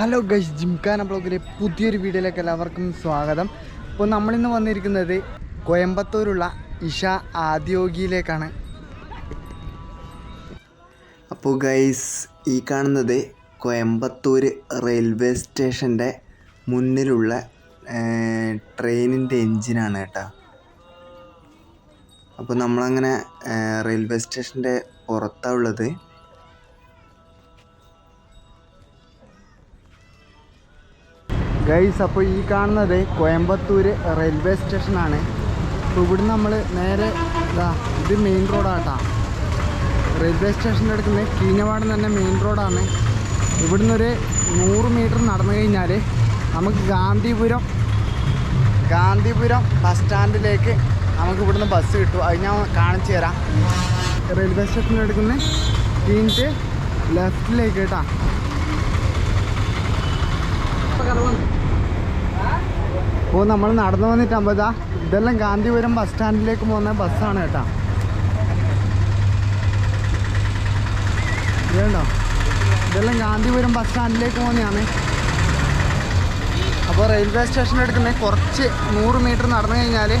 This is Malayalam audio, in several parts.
ഹലോ ഗൈസ് ജിംഖാന ബ്ലോഗിലെ പുതിയൊരു വീഡിയോയിലേക്ക് എല്ലാവർക്കും സ്വാഗതം. അപ്പോൾ നമ്മളിന്ന് വന്നിരിക്കുന്നത് കോയമ്പത്തൂരുള്ള ഇഷ ആദ്യോഗിയിലേക്കാണ്. അപ്പോൾ ഗൈസ് ഈ കാണുന്നത് കോയമ്പത്തൂർ റെയിൽവേ സ്റ്റേഷന്റെ മുന്നിലുള്ള ട്രെയിനിന്റെ എൻജിനാണ് കേട്ടോ. അപ്പോൾ നമ്മളങ്ങനെ റെയിൽവേ സ്റ്റേഷന്റെ പുറത്താണ് ഉള്ളത്. ഗൈസ് അപ്പോൾ ഈ കാണുന്നത് കോയമ്പത്തൂർ റെയിൽവേ സ്റ്റേഷനാണ്. അപ്പോൾ ഇവിടുന്ന് നമ്മൾ നേരെ ഇതാ ഇത് മെയിൻ റോഡാട്ടാ. റെയിൽവേ സ്റ്റേഷന്റെ അടുക്കുന്ന കീഞ്ഞവാട് തന്നെ മെയിൻ റോഡാണ്. ഇവിടുന്ന് ഒരു നൂറ് മീറ്റർ നടന്നു കഴിഞ്ഞാൽ നമുക്ക് ഗാന്ധിപുരം ഗാന്ധിപുരം ബസ് സ്റ്റാൻഡിലേക്ക് നമുക്ക് ഇവിടുന്ന് ബസ് കിട്ടും. അത് ഞാൻ കാണിച്ചു തരാം. റെയിൽവേ സ്റ്റേഷന്റെ അടുക്കുന്ന കീഞ്ഞിട്ട് ലെഫ്റ്റിലേക്ക് കേട്ടാ. അപ്പോൾ നമ്മൾ നടന്നു വന്നിട്ടാകുമ്പോൾ അമ്പതാ ഇതെല്ലാം ഗാന്ധിപുരം ബസ് സ്റ്റാൻഡിലേക്ക് പോകുന്ന ബസ്സാണ് കേട്ടോ. ഇതുണ്ടോ ഇതെല്ലാം ഗാന്ധിപുരം ബസ് സ്റ്റാൻഡിലേക്ക് പോകുന്നതാണ്. അപ്പോൾ റെയിൽവേ സ്റ്റേഷന്റെ എടുക്കുന്ന കുറച്ച് നൂറ് മീറ്റർ നടന്നു കഴിഞ്ഞാൽ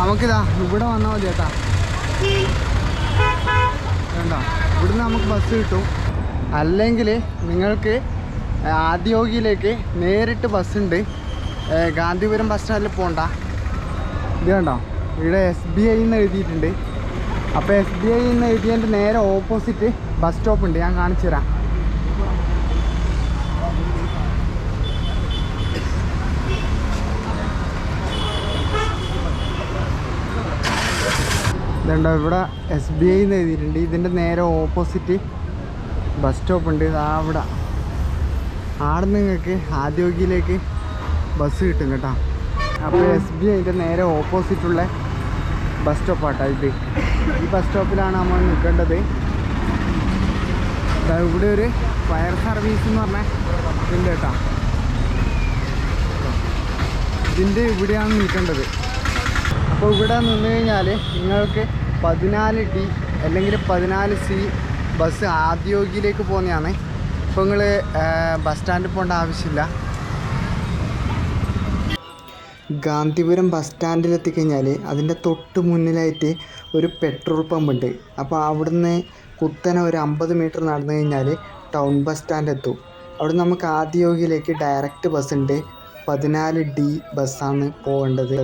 നമുക്കിതാ ഇവിടെ വന്നാൽ മതി കേട്ടോ. വേണ്ട ഇവിടുന്ന് നമുക്ക് ബസ് കിട്ടും. അല്ലെങ്കിൽ നിങ്ങൾക്ക് ആദ്യോഗിയിലേക്ക് നേരിട്ട് ബസ്സുണ്ട്. ഗാന്ധിപുരം ബസ് സ്റ്റാൻഡിൽ പോകണ്ട ഇത് കണ്ടോ? ഇവിടെ എസ് ബി ഐ എന്ന് എഴുതിയിട്ടുണ്ട്. അപ്പോൾ എസ് ബി ഐ എന്ന് എഴുതിയതിന്റെ നേരെ ഓപ്പോസിറ്റ് ബസ് സ്റ്റോപ്പ് ഉണ്ട്. ഞാൻ കാണിച്ചു തരാം. ഇതുണ്ടോ? ഇവിടെ എസ് ബി ഐ എന്ന് എഴുതിയിട്ടുണ്ട്. ഇതിന്റെ നേരെ ഓപ്പോസിറ്റ് ബസ് സ്റ്റോപ്പ് ഉണ്ട്. ഇതാ അവിടെ. ആടെ നിങ്ങൾക്ക് ആദ്യോഗിയിലേക്ക് ബസ് കിട്ടും കേട്ടോ. അപ്പോൾ എസ് ബി ഐന്റെ നേരെ ഓപ്പോസിറ്റുള്ള ബസ് സ്റ്റോപ്പാട്ടോ ഇത്. ഈ ബസ് സ്റ്റോപ്പിലാണ് നമ്മൾ നിൽക്കേണ്ടത്. ഇവിടെ ഒരു ഫയർ സർവീസ് എന്ന് പറഞ്ഞ ഇതുണ്ട് കേട്ടോ. ഇതിന്റെ ഇവിടെയാണ് നിൽക്കേണ്ടത്. അപ്പോൾ ഇവിടെ നിന്ന് കഴിഞ്ഞാൽ നിങ്ങൾക്ക് പതിനാല് ഡി അല്ലെങ്കിൽ പതിനാല് സി ബസ് ആദ്യോഗിയിലേക്ക് പോകുന്നതാണ്. ഇപ്പോൾ നിങ്ങൾ ബസ് സ്റ്റാൻഡിൽ പോകേണ്ട ആവശ്യമില്ല. ഗാന്ധിപുരം ബസ് സ്റ്റാൻഡിൽ എത്തിക്കഴിഞ്ഞാൽ അതിന്റെ തൊട്ട് മുന്നിലായിട്ട് ഒരു പെട്രോൾ പമ്പ് ഉണ്ട് അപ്പോൾ അവിടുന്ന് കുത്തനെ ഒരു അമ്പത് മീറ്റർ നടന്നു കഴിഞ്ഞാൽ ടൗൺ ബസ് സ്റ്റാൻഡ് എത്തും അവിടെ നമുക്ക് ആദ്യോഗിയിലേക്ക് ഡയറക്റ്റ് ബസ് ഉണ്ട് പതിനാല് ഡി ബസ്സാണ് പോകേണ്ടത്.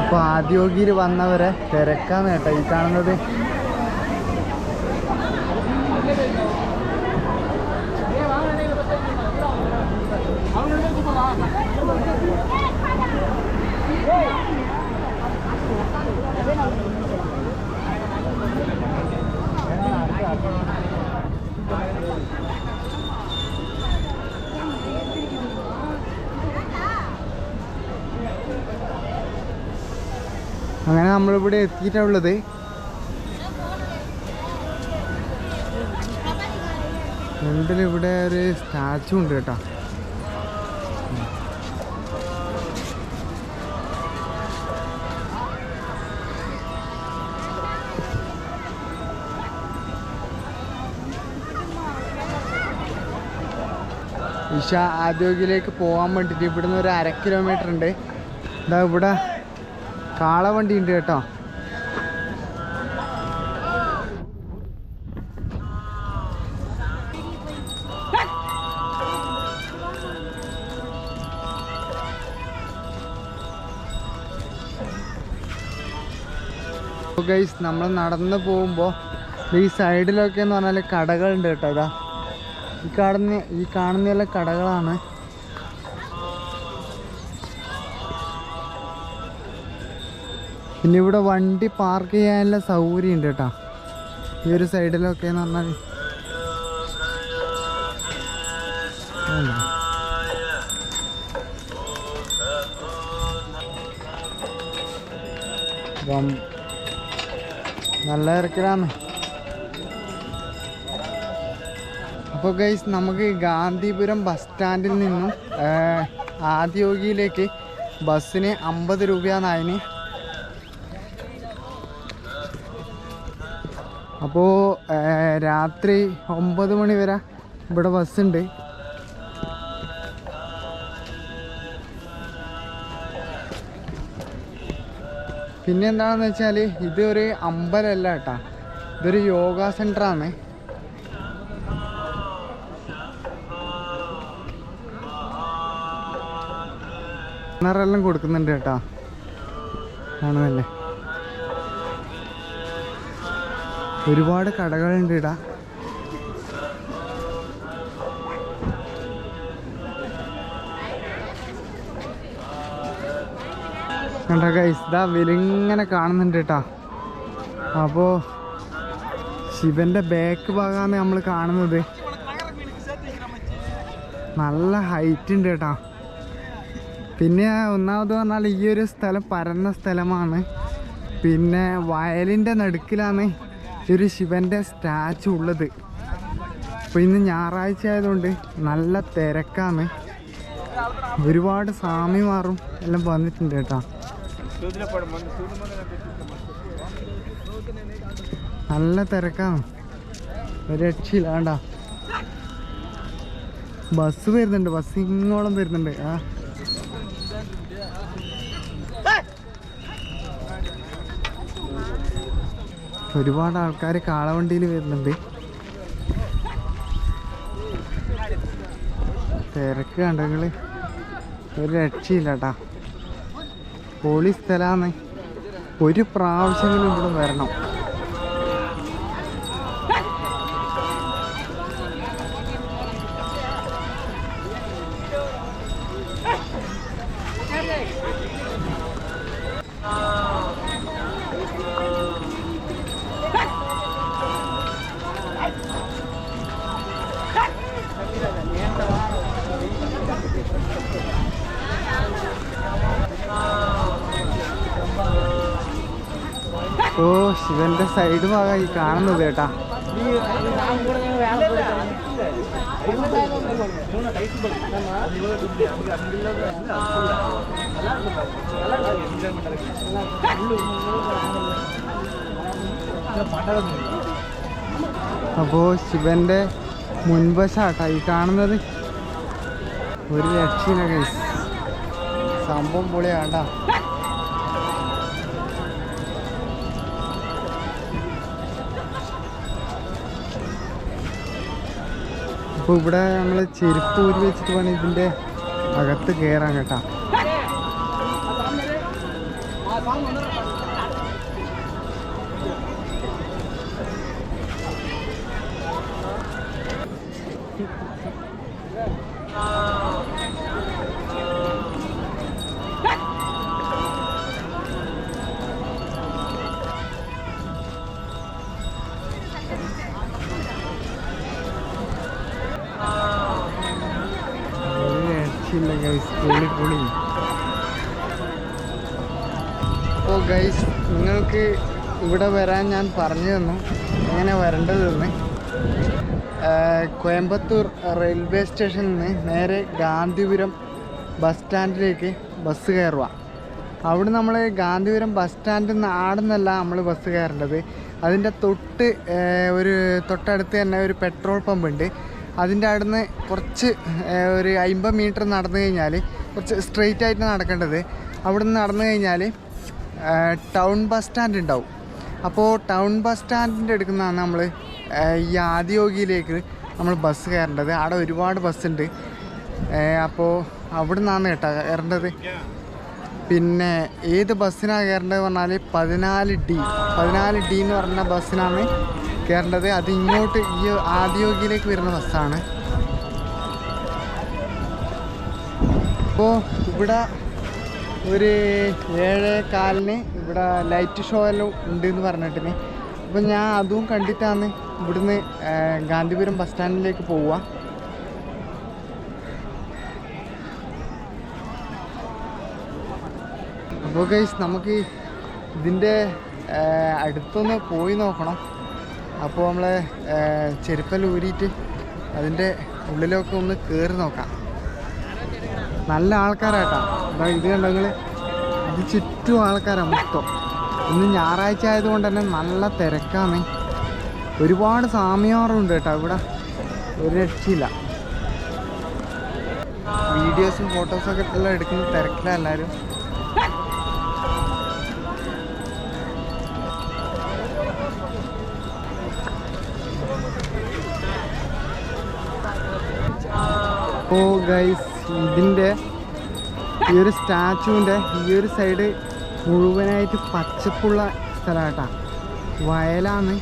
അപ്പോൾ ആദ്യോഗിയിൽ വന്നവരെ തിരക്കാന്ന് കേട്ടോ. ഈ കാണുന്നത് നമ്മളിവിടെ എത്തിയിട്ടുള്ളത് ഇവിടെ ഒരു സ്റ്റാച്ചു ഉണ്ട് കേട്ടോ. ഇഷ ആദ്യോഗിയിലേക്ക് പോകാൻ വേണ്ടിയിട്ട് ഇവിടുന്ന് ഒരു അര കിലോമീറ്റർ ഉണ്ട്. ഇതാ ഇവിടെ കാളവണ്ടി ഉണ്ട് കേട്ടോ. ഗൈസ് നമ്മൾ നടന്ന് പോകുമ്പോൾ ഈ സൈഡിലൊക്കെ എന്ന് പറഞ്ഞാൽ കടകളുണ്ട് കേട്ടോ ഇതാ. ഈ കാണുന്ന ഈ കാണുന്നതെല്ലാം കടകളാണ്. പിന്നെ ഇവിടെ വണ്ടി പാർക്ക് ചെയ്യാനുള്ള സൗകര്യം ഉണ്ട് കേട്ടോ ഈ ഒരു സൈഡിലൊക്കെ എന്ന് പറഞ്ഞാൽ? അപ്പം നല്ല തിരക്കിലാണ് അപ്പോൾ ഗൈസ് നമുക്ക് ഗാന്ധിപുരം ബസ് സ്റ്റാൻഡിൽ നിന്നും ആദ്യോഗിയിലേക്ക് ബസ്സിന് അമ്പത് രൂപയാണതിന് അപ്പോൾ രാത്രി ഒമ്പത് മണി വരെ ഇവിടെ ബസ്സുണ്ട്. പിന്നെ എന്താണെന്ന് വെച്ചാൽ ഇതൊരു അമ്പലമല്ല കേട്ടാ. ഇതൊരു യോഗ സെന്ററാണ് കിണറെല്ലാം കൊടുക്കുന്നുണ്ട് കേട്ടാ. കാണുമല്ലേ ഒരുപാട് കടകളുണ്ട് ഇടാ. ഇതാ വിലിങ്ങനെ കാണുന്നുണ്ട് കേട്ടാ. അപ്പോ ശിവന്റെ ബാക്ക് ഭാഗമാണ് നമ്മൾ കാണുന്നത്. നല്ല ഹൈറ്റ് ഉണ്ട് കേട്ടാ. പിന്നെ ഒന്നാമത് പറഞ്ഞാൽ ഈ ഒരു സ്ഥലം പരന്ന സ്ഥലമാണ്. പിന്നെ വയലിന്റെ നടുക്കിലാണ്. ഒരു ശിവന്റെ സ്റ്റാച്ചു ഉള്ളത്. അപ്പോൾ ഇന്ന് ഞായറാഴ്ച ആയതുകൊണ്ട് നല്ല തിരക്കാണ്. ഒരുപാട് സ്വാമിമാറും എല്ലാം വന്നിട്ടുണ്ട് കേട്ടോ. നല്ല തിരക്കാണ്. ഒരു രക്ഷയില്ലാണ്ടാ. ബസ് വരുന്നുണ്ട് ബസ് ഇങ്ങോളം വരുന്നുണ്ട്. ആ. ഒരുപാട് ആൾക്കാർ കാളവണ്ടിയിൽ വരുന്നുണ്ട്. തിരക്ക് കണ്ടെങ്കിൽ ഒരു രക്ഷയില്ല കേട്ടാ പൊളി സ്ഥലമാണ് ഒരു പ്രാവശ്യമെങ്കിലും ഇവിടെ വരണം. ഓ ശിവന്റെ സൈഡ് ഭാഗമായി കാണുന്നത് കേട്ടാ. അപ്പോ ശിവന്റെ മുൻവശാട്ടാ ഈ കാണുന്നത്. ഒരു കൈസ് സംഭവം പൊളിയാണ്ടാ അപ്പോൾ ഇവിടെ നമ്മൾ ചെരുപ്പ് ഊരി വെച്ചിട്ട് വേണം ഇതിന്റെ അകത്ത് കയറാൻ കേട്ടാ. ഗൈസ് പൊളി പൊളി അപ്പോൾ ഗൈസ് നിങ്ങൾക്ക് ഇവിടെ വരാൻ ഞാൻ പറഞ്ഞു തന്നു. എങ്ങനെ വരേണ്ടതെന്ന് കോയമ്പത്തൂർ റെയിൽവേ സ്റ്റേഷനിൽ നിന്ന് നേരെ ഗാന്ധിപുരം ബസ് സ്റ്റാൻഡിലേക്ക് ബസ് കയറുക. അവിടെ നമ്മൾ ഗാന്ധിപുരം ബസ് സ്റ്റാൻഡിൽ നിന്ന് ആടുന്നല്ല നമ്മൾ ബസ് കയറേണ്ടത്. അതിന്റെ തൊട്ട് ഒരു തൊട്ടടുത്ത് തന്നെ ഒരു പെട്രോൾ പമ്പ് ഉണ്ട്. അതിന്റെ അവിടുന്ന് കുറച്ച് ഒരു അമ്പത് മീറ്റർ നടന്നു കഴിഞ്ഞാൽ കുറച്ച് സ്ട്രെയിറ്റ് ആയിട്ട് നടക്കേണ്ടത്. അവിടെ നിന്ന് നടന്നു കഴിഞ്ഞാൽ ടൗൺ ബസ് സ്റ്റാൻഡ് ഉണ്ടാവും. അപ്പോൾ ടൗൺ ബസ് സ്റ്റാൻഡിന്റെ അടുക്കുന്നതാണ് നമ്മൾ ഈ ആദിയോഗിയിലേക്ക് നമ്മൾ ബസ് കയറേണ്ടത്. അവിടെ ഒരുപാട് ബസ്സുണ്ട് അപ്പോൾ അവിടെ നിന്നാണ് കേട്ടോ കയറേണ്ടത്. പിന്നെ ഏത് ബസ്സിനാണ് കയറേണ്ടത് പറഞ്ഞാൽ പതിനാല് ഡി പതിനാല് ഡി എന്ന് പറഞ്ഞ ബസ്സിനാണ് കയറേണ്ടത് അത് ഇങ്ങോട്ട് ഈ ആദ്യോഗിയിലേക്ക് വരുന്ന ബസ്സാണ്. അപ്പോൾ ഇവിടെ ഒരു ഏഴ് കാലിന് ഇവിടെ ലൈറ്റ് ഷോ എല്ലാം ഉണ്ട് എന്ന് പറഞ്ഞിട്ടിന്. അപ്പോൾ ഞാൻ അതും കണ്ടിട്ടാണ് ഇവിടുന്ന് ഗാന്ധിപുരം ബസ് സ്റ്റാൻഡിലേക്ക് പോവുക. അപ്പോൾ ഗൈസ് നമുക്ക് ഇതിന്റെ അടുത്തൊന്ന് പോയി നോക്കണം. അപ്പോൾ നമ്മൾ ചെരുപ്പെല്ലാം ഊരിയിട്ട് അതിന്റെ ഉള്ളിലൊക്കെ ഒന്ന് കയറി നോക്കാം. നല്ല ആൾക്കാരാട്ടാ. അതാ ഇത് കണ്ടെങ്കിൽ ഇത് ചുറ്റും ആൾക്കാരാണ് മൊത്തം. ഇന്ന് ഞായറാഴ്ച ആയതുകൊണ്ട് തന്നെ നല്ല തിരക്കാണ്. ഒരുപാട് സാമ്യമാറുണ്ട് കേട്ടോ ഇവിടെ. ഒരു രക്ഷയില്ല. വീഡിയോസും ഫോട്ടോസൊക്കെ എല്ലാം എടുക്കുന്ന തിരക്കില്ല എല്ലാവരും ഓ ഗൈസ് ഇതിന്റെ ഈ ഒരു സ്റ്റാച്ചുവിന്റെ ഈ ഒരു സൈഡ് മുഴുവനായിട്ട് പച്ചപ്പുള്ള സ്ഥലമാട്ടാ. വയലാണ്.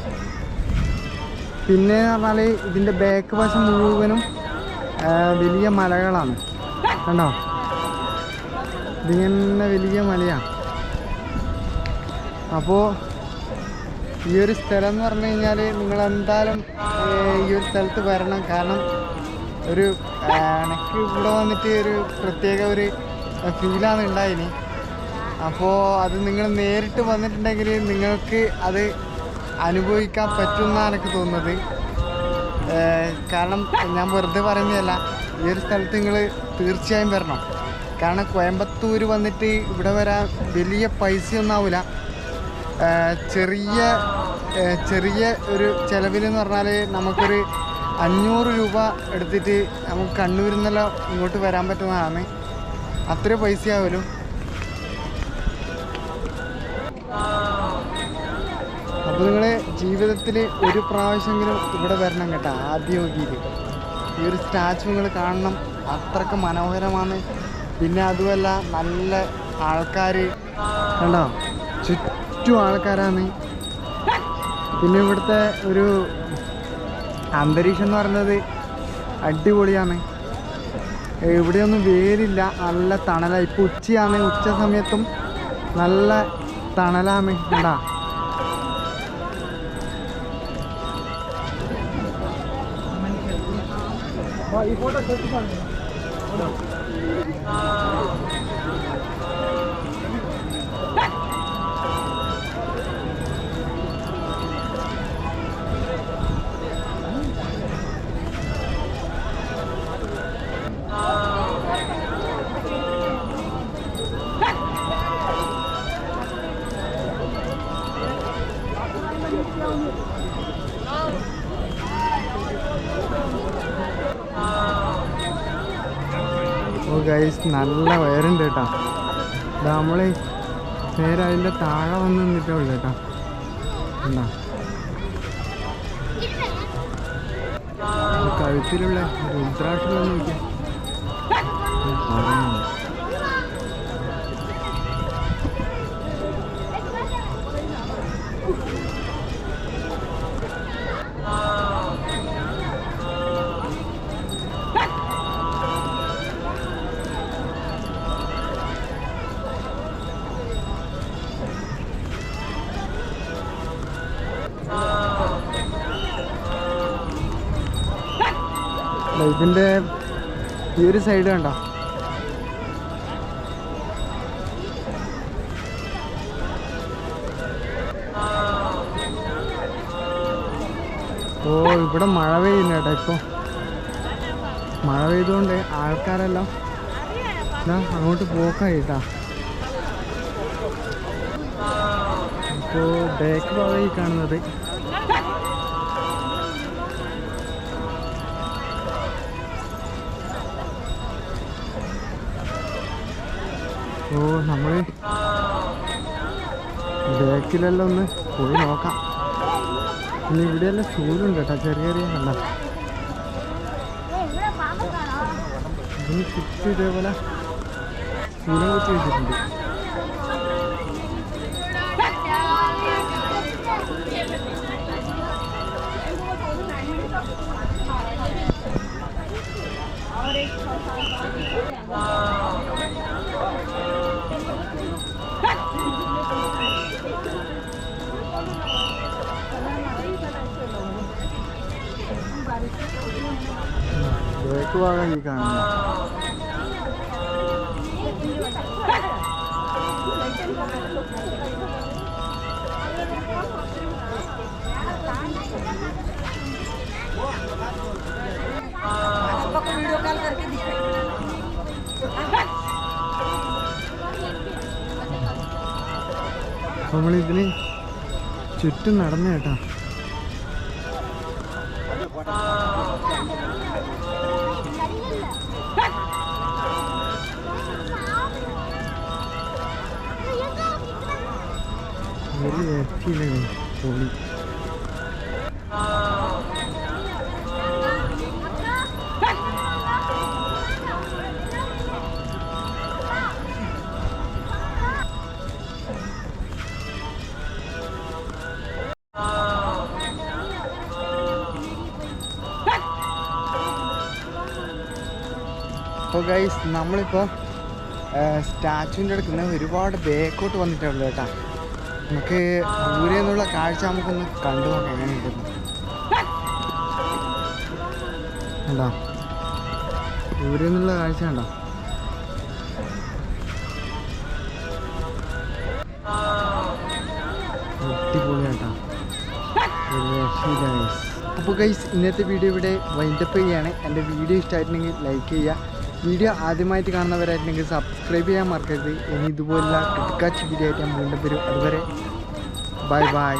പിന്നെ പറഞ്ഞാൽ ഇതിന്റെ ബാക്ക് വശം മുഴുവനും വലിയ മലകളാണ്. കണ്ടോ? ഇതിങ്ങനെ വലിയ മലയാണ് അപ്പോൾ ഈ ഒരു സ്ഥലം എന്ന് പറഞ്ഞു കഴിഞ്ഞാൽ നിങ്ങൾ എന്തായാലും ഈ ഒരു സ്ഥലത്ത് വരണം. കാരണം ഒരു എനിക്ക് ഇവിടെ വന്നിട്ട് ഒരു പ്രത്യേക ഒരു ഫീലാണ് ഉണ്ടായിന്. അപ്പോൾ അത് നിങ്ങൾ നേരിട്ട് വന്നിട്ടുണ്ടെങ്കിൽ നിങ്ങൾക്ക് അത് അനുഭവിക്കാൻ പറ്റുമെന്നാണ് എനിക്ക് തോന്നുന്നത്. കാരണം ഞാൻ വെറുതെ പറയുന്നതല്ല ഈ ഒരു സ്ഥലത്ത് നിങ്ങൾ തീർച്ചയായും വരണം. കാരണം കോയമ്പത്തൂർ വന്നിട്ട് ഇവിടെ വരാൻ വലിയ പൈസയൊന്നും ആവില്ല ചെറിയ ചെറിയ ഒരു ചിലവിലെന്ന് പറഞ്ഞാൽ നമുക്കൊരു അഞ്ഞൂറ് രൂപ എടുത്തിട്ട് നമുക്ക് കണ്ണൂരിൽ നിന്നെല്ലാം ഇങ്ങോട്ട് വരാൻ പറ്റുന്നതാണ്. അത്ര പൈസ പൈസയാവലും. അപ്പോൾ നിങ്ങൾ ജീവിതത്തിൽ ഒരു പ്രാവശ്യമെങ്കിലും ഇവിടെ വരണം കേട്ടോ ആദ്യ ഈ ഒരു സ്റ്റാച്ചു നിങ്ങൾ കാണണം അത്രയ്ക്ക് മനോഹരമാണ്. പിന്നെ അതുമല്ല നല്ല ആൾക്കാർ കണ്ടോ? ചുറ്റും ആൾക്കാരാണ്. പിന്നെ ഇവിടുത്തെ ഒരു അന്തരീക്ഷം എന്ന് പറയുന്നത് അടിപൊളിയാണ്. ഇവിടെയൊന്നും വേരില്ല. നല്ല തണലാണ് ഇപ്പോൾ ഉച്ചയാണ്. ഉച്ച സമയത്തും നല്ല തണലാണ് കണ്ടാ ഓ ഗൈസ് നല്ല വയറുണ്ട് കേട്ടോ. നമ്മൾ നേരെ അതിന്റെ താഴെ വന്ന് നിന്നിട്ടേ ഉള്ളു കേട്ടോ. എന്താ കഴുത്തിലുള്ള രുദ്രാക്ഷരം നോക്കിയാ. ഇതിന്റെ ഈ ഒരു സൈഡ് കണ്ടോ? ഓ ഇവിടെ മഴ പെയ്യുന്ന കേട്ടോ ഇപ്പോൾ മഴ പെയ്തുകൊണ്ട് ആൾക്കാരെല്ലാം അങ്ങോട്ട് പോക്കായിട്ടാ ഇപ്പോൾ ബാക്ക് ഭാഗമായി കാണുന്നത്. ഓ നമ്മൾ ബാക്കിലെല്ലാം ഒന്ന് പോയി നോക്കാം. പിന്നെ ഇവിടെയെല്ലാം ചൂടുണ്ട് കേട്ടോ ചെറിയ ചെറിയ കണ്ട. ഇതിന് ചുറ്റും ഇതേപോലെ ശീലം കുത്തി വെച്ചിട്ടുണ്ട് നമ്മളിതിന് ചുറ്റും നടന്നു കേട്ടോ. ഒരു രക്ഷയില്ലേ പൊളി. ഗൈസ് നമ്മളിപ്പോൾ സ്റ്റാച്ചുവിന്റെ അടുക്കുന്ന ഒരുപാട് ബേക്കോട്ട് വന്നിട്ടുള്ളൂ കേട്ടോ. നമുക്ക് ദൂരെ നിന്നുള്ള കാഴ്ച നമുക്കൊന്ന് കണ്ടു നോക്കാം എങ്ങനെയുണ്ടെന്ന്. കണ്ടോ? ദൂരെ നിന്നുള്ള കാഴ്ച അടിപൊളിയാട്ടോ. അപ്പോൾ ഗൈസ് ഇന്നത്തെ വീഡിയോ ഇവിടെ വൈൻഡപ്പ് ചെയ്യുകയാണ്. എന്റെ വീഡിയോ ഇഷ്ടമായിട്ടുണ്ടെങ്കിൽ ലൈക്ക് ചെയ്യുക. വീഡിയോ ആദ്യമായിട്ട് കാണുന്നവരായിട്ടുണ്ടെങ്കിൽ സബ്സ്ക്രൈബ് ചെയ്യാൻ മറക്കരുത്. ഇനി ഇതുപോലുള്ള കിടക്കാച്ച് വീഡിയോ ആയിട്ട് ഞാൻ വീണ്ടും വരും. അതുവരെ ബൈ ബൈ